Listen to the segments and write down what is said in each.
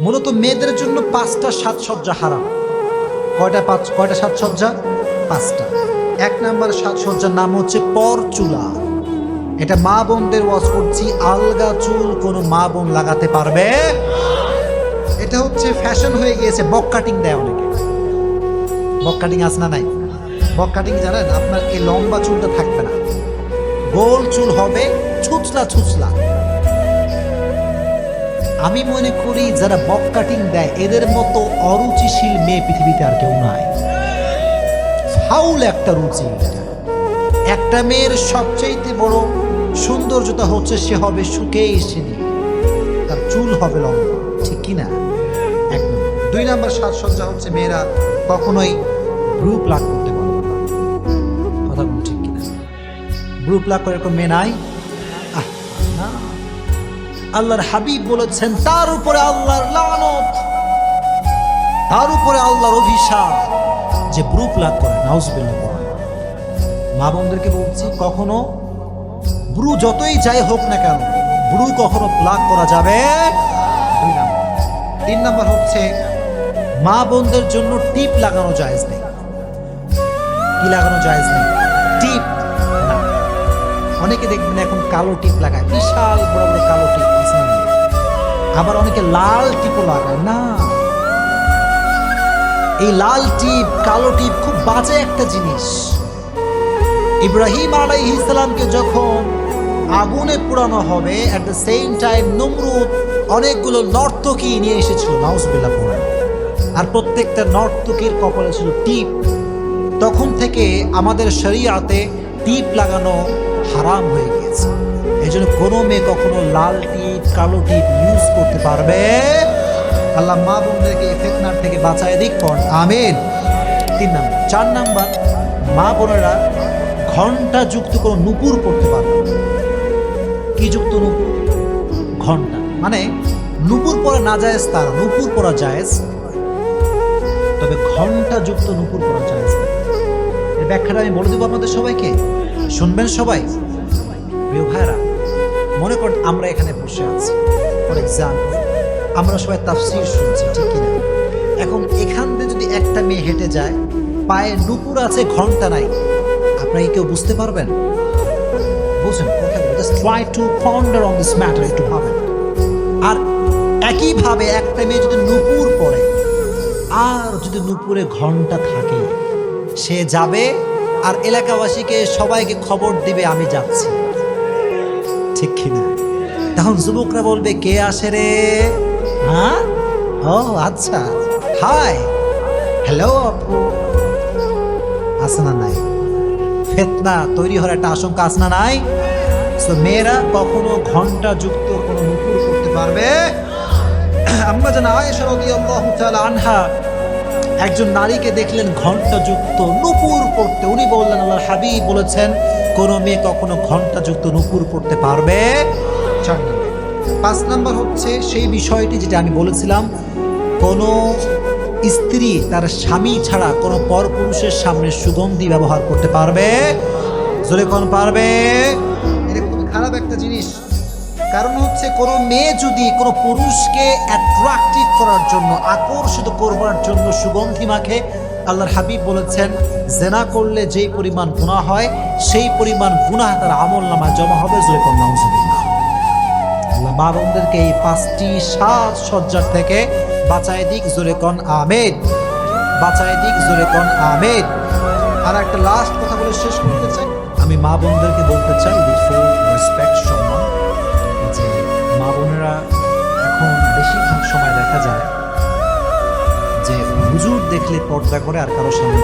মূলত মেয়েদের জন্য পাঁচটা সাজসজ্জা হারাম। কয়টা পাঁচ কয়টা সাজসজ্জা? পাঁচটা। এক নাম্বার সাজসজ্জার নাম হচ্ছে পর চুলা এটা মা বোনদের ওয়াজ করছি, আলগা চুল কোনো মা বোন লাগাতে পারবে? এটা হচ্ছে ফ্যাশন হয়ে গিয়েছে, বক কাটিং দেয় অনেকে। বক কাটিং আস না নাই? বক কাটিং জানেন? আপনার এই লম্বা চুলটা থাকবে না। গোল চুল হবে ছুচলা ছুচলা। আমি মনে করি যারা বক কাটিং দেয়, এদের মতো অরুচিশীল মেয়ে পৃথিবীতে আর কেউ নাই। ফাউল একটা রুচি। একটা মেয়ের সবচেয়ে বড় সৌন্দর্যতা হচ্ছে সে হবে সুখে এসে দিয়ে তার চুল হবে লম্বা। ঠিক কি না? এক। দুই নম্বর সাজসজ্জা হচ্ছে মেয়েরা কখনোই ব্রু প্লাগ করতে পারবে না। কথা ঠিক কিনা? ব্রু প্লাগ করে এরকম মেয়ে নাই? না। আল্লাহর হাবিব বলেছেন, তার উপরে আল্লাহর লানত, তার উপরে আল্লাহর অভিশাপ। যে ব্রু প্লাগ করে, নাউজবিল্লাহ। পড়ে মা বোনদেরকে বলছি, কখনো ব্রু যতই যাই হোক না কেন ব্রু কখনো প্লাগ করা যাবে তিন নাম্বার হচ্ছে, মা বোনদের জন্য টিপ লাগানো নেই। কি লাগানো নেই? টিপ। অনেকে দেখবেন এখন কালো টিপ লাগায়, বিশাল বড় বড় কালো টিপ আবার অনেকে লাল টিপও লাগায়, না। এই লাল টিপ, কালো টিপ খুব বাজে একটা জিনিস। ইব্রাহিম আলাইহিস ইসলামকে যখন আগুনে পোড়ানো হবে অ্যাট দ্য সেম টাইম নমরুদ অনেকগুলো নর্তকী নিয়ে এসেছিল, নাউজবিল্লাহ পড়ে। আর প্রত্যেকটা নর্তকীর কপালে ছিল টিপ। তখন থেকে আমাদের শরিয়াতে টিপ লাগানো হারাম হয়ে গিয়েছে। এই জন্য কোনো মেয়ে কখনো লাল টিপ, কালো টিপ ইউজ করতে পারবে। আল্লাহ মা বোনদেরকে ফেতনার থেকে বাঁচায় দিক, পর আমিন। তিন নাম্বার। চার নাম্বার, মা বোনেরা ঘণ্টা যুক্ত কোনো নুপুর পড়তে পারবে কি যুক্ত নুপুর? ঘণ্টা। মানে নুপুর পরা না জায়েজ তার, নুপুর পরা জায়েজ। তবে ঘণ্টা যুক্ত নুপুর পরা না। ব্যাখ্যাটা আমি বলে দেবো আপনাদের সবাইকে। শুনবেন সবাই? প্রিয় ভাইরা মনে করেন আমরা এখানে বসে আছি। ফর এক্সাম্পল আমরা সবাই তাফসির শুনছি, ঠিক কিনা? এখন এখান দিয়ে যদি একটা মেয়ে হেঁটে যায়, পায়ে নুপুর আছে, ঘণ্টা নাই। আপনারা কি কেউ বুঝতে পারবেন? Just try to ponder on this matter একটু ভাবেন। আর একইভাবে একটা মেয়ে যদি নুপুর পরে আর যদি নুপুরে ঘণ্টা থাকে, সে যাবে আর এলাকাবাসীকে সবাইকে খবর দিবে, আমি যাচ্ছি। ঠিক কিনা? তখন যুবকরা বলবে, কে আসে রে? হ্যাঁ? ও আচ্ছা। হাই। হ্যালো, আপু। আছে না নাই? ফেতনা তৈরি হওয়ার একটা আশঙ্কা আছে না নাই? সো মেয়েরা কখনো ঘণ্টা যুক্ত কোনো নুপুর করতে পারবে? আমরা যেন আয়েশা রাদিয়াল্লাহু তাআলা আনহা একজন নারীকে দেখলেন ঘণ্টা যুক্ত নুপুর পড়তে। উনি বললেন, আল্লাহর হাবিব বলেছেন, কোন মেয়ে কখনো ঘণ্টা যুক্ত নুপুর পড়তে পারবে? চার নম্বর। পাঁচ নাম্বার হচ্ছে সেই বিষয়টি যেটা আমি বলেছিলাম, কোনো স্ত্রী তার স্বামী ছাড়া কোনো পরপুরুষের সামনে সুগন্ধি ব্যবহার করতে পারবে? জোরে কোন পারবে? এটা খুবই খারাপ একটা জিনিস কারণ হচ্ছে কোনো মেয়ে যদি কোনো পুরুষকে অ্যাট্রাকটিভ করার জন্য, আকর্ষিত করবার জন্য সুগন্ধি মাখে, আল্লাহর হাবিব বলেছেন, জেনা করলে যেই পরিমাণ গুণা হয়, সেই পরিমাণ গুনাহ তার আমল নামায় জমা হবে আল্লাহ মা বোনদেরকে এই পাঁচটি সাজ সজ্জার থেকে বাঁচায় দিক, জোরে আমেদ বাঁচায় দিক, জোরে আমেদ আর একটা লাস্ট কথা বলে শেষ করতে চাই। আমি মা বোনদেরকে বলতে চাই উইথ ফুল রেসপেক্ট সম্মান। বোনেরা এখন বেশিরভাগ সময় দেখা যায় যে হুজুর দেখলে পর্দা করে আর কারও সামনে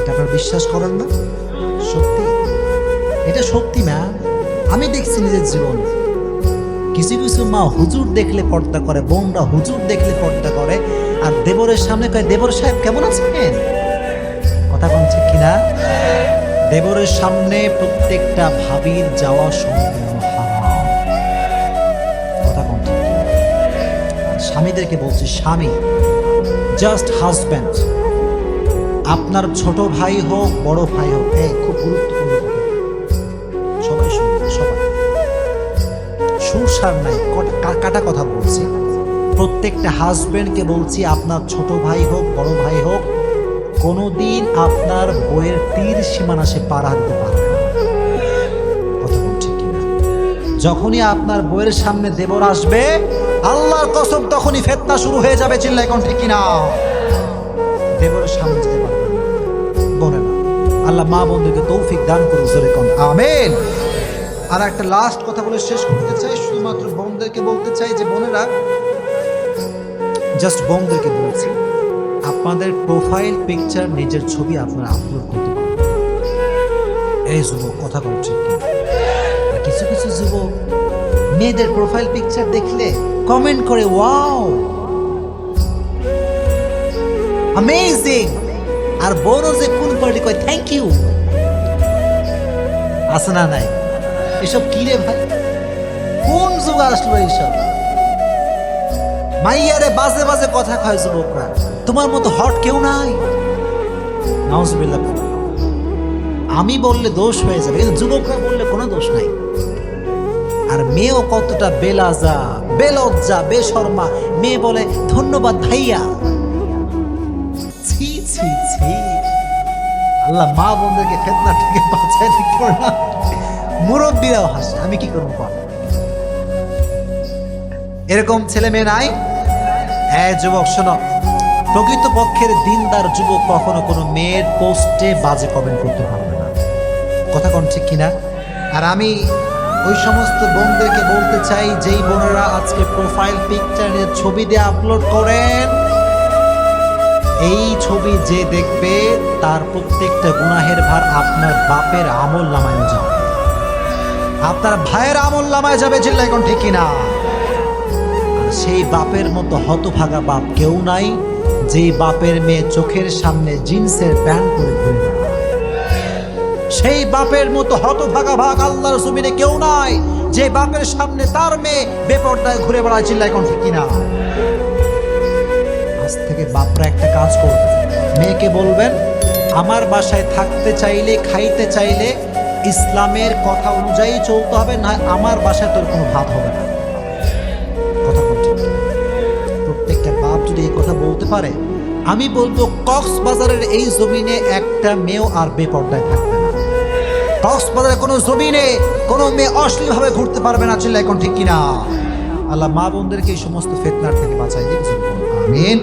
এটা বিশ্বাস করেন না? সত্যি? এটা সত্যি না। আমি দেখছি নিজের জীবন। কিছু কিছু মা হুজুর দেখলে পর্দা করে, বোনরা হুজুর দেখলে পর্দা করে, আর দেবরের সামনে কয়, দেবর সাহেব কেমন আছেন? কথা বলছে কিনা? দেবরের সামনে প্রত্যেকটা ভাবির যাওয়া সম্পূর্ণ স্বামীদেরকে বলছি, স্বামী জাস্ট হাজব্যান্ড আপনার ছোট ভাই হোক, বড় ভাই হোক, এই খুব গুরুত্বপূর্ণ সবাই শুনবে সবাই। দোষার নাই, কাটা কথা বলছি। প্রত্যেকটা হাজব্যান্ডকে বলছি, আপনার ছোট ভাই হোক, বড় ভাই হোক কোনোদিন আপনার বইয়ের তীর সীমানা সে পাড়া দিতে পারবে কিনা? যখনই আপনার বইয়ের সামনে দেবর আসবে, আল্লাহর কসম তখনই ফেতনা শুরু হয়ে যাবে চিল্লাই এখন ঠিক কিনা? দেবরের সামনে যেতে পারবে বলে না। আল্লাহ মা বন্ধুকে তৌফিক দান করুন জোরে কোন, আমেন। আর একটা লাস্ট কথা বলে শেষ করতে চাই, শুধুমাত্র বোনদেরকে বলতে চাই যে, বোনেরা জাস্ট বোনদেরকে বলছি। আপনাদের প্রোফাইল পিকচার নিজের ছবি আপনারা আপলোড করতে পারেন এই যুবক, কথা বলছি কিছু কিছু যুবক মেয়েদের প্রোফাইল পিকচার দেখলে কমেন্ট করে ওয়াও অ্যামেজিং আর বড় যে কোন পার্টি কয় থ্যাংক ইউ আছে না নাই? এসব কি রে ভাই? কোন যুগ আসলো এইসব? মাইয়ারে বাজে বাজে কথা কয় যুবকরা। তোমার মতো হট কেউ নাই। নাউজুবিল্লাহ। আমি বললে দোষ হয়ে যাবে, কিন্তু যুবকরা বললে কোনো দোষ নাই। আর মেয়েও কতটা বেলাজা, বেলজ্জা, বেশর্মা, মেয়ে বলে, ধন্যবাদ ভাইয়া। ছি ছি আল্লাহ মা বোনদেরকে ফেতনা থেকে বাঁচায় না। মুরব্বীরাও হাসে, আমি কি করব এরকম ছেলে মেয়ে নাই। হ্যাঁ যুবক, শোনো। প্রকৃত পক্ষের দিনদার যুবক কখনো কোনো মেয়ের পোস্টে বাজে কমেন্ট করতে পারবে না। কথা কোন ঠিক কিনা? আর আমি ওই সমস্ত বোনদেরকে বলতে চাই, যেই বোনেরা আজকে প্রোফাইল পিকচারের ছবি দিয়ে আপলোড করেন, এই ছবি যে দেখবে, তার প্রত্যেকটা গুনাহের ভার আপনার বাপের আমল নামায় যাবে। আপনার ভাইয়ের আমল নামায় যাবে চিল্লা এখন ঠিক কিনা? সেই বাপের মতো হতভাগা বাপ কেউ নাই যেই বাপের মেয়ে চোখের সামনে জিন্সের প্যান্ট পরে ঘুরে সেই বাপের মতো হতভাগা ভাগ আল্লাহর জমিনে কেউ নাই, যে বাপের সামনে তার মেয়ে বেপরদায় ঘুরে বেড়ায় চিল্লা এখন ঠিক কিনা আজ থেকে বাপরা একটা কাজ করবে। মেয়েকে বলবেন, আমার বাসায় থাকতে চাইলে, খাইতে চাইলে ইসলামের কথা অনুযায়ী চলতে হবে না আমার বাসায় তোর কোনো ভাত হবে না। কথা বলতে পারে? আমি বলব কক্সবাজারের এই জমিনে একটা মেয়েও আর বেপর্দায় থাকবে না। কক্সবাজারের কোনো জমিনে কোনো মেয়ে অশ্লীলভাবে ঘুরতে পারবে না চিল্লা এখন ঠিক কিনা? আল্লাহ মা বোনদেরকে এই সমস্ত ফেতনার থেকে বাঁচাই আমিন।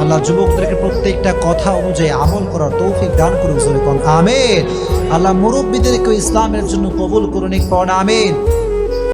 আল্লাহ যুবকদেরকে প্রত্যেকটা কথা অনুযায়ী আমল করার তৌফিক দান জোরে আমিন। আল্লাহ মুরব্বীদেরকে ইসলামের জন্য কবুল করুন পড় আমিন।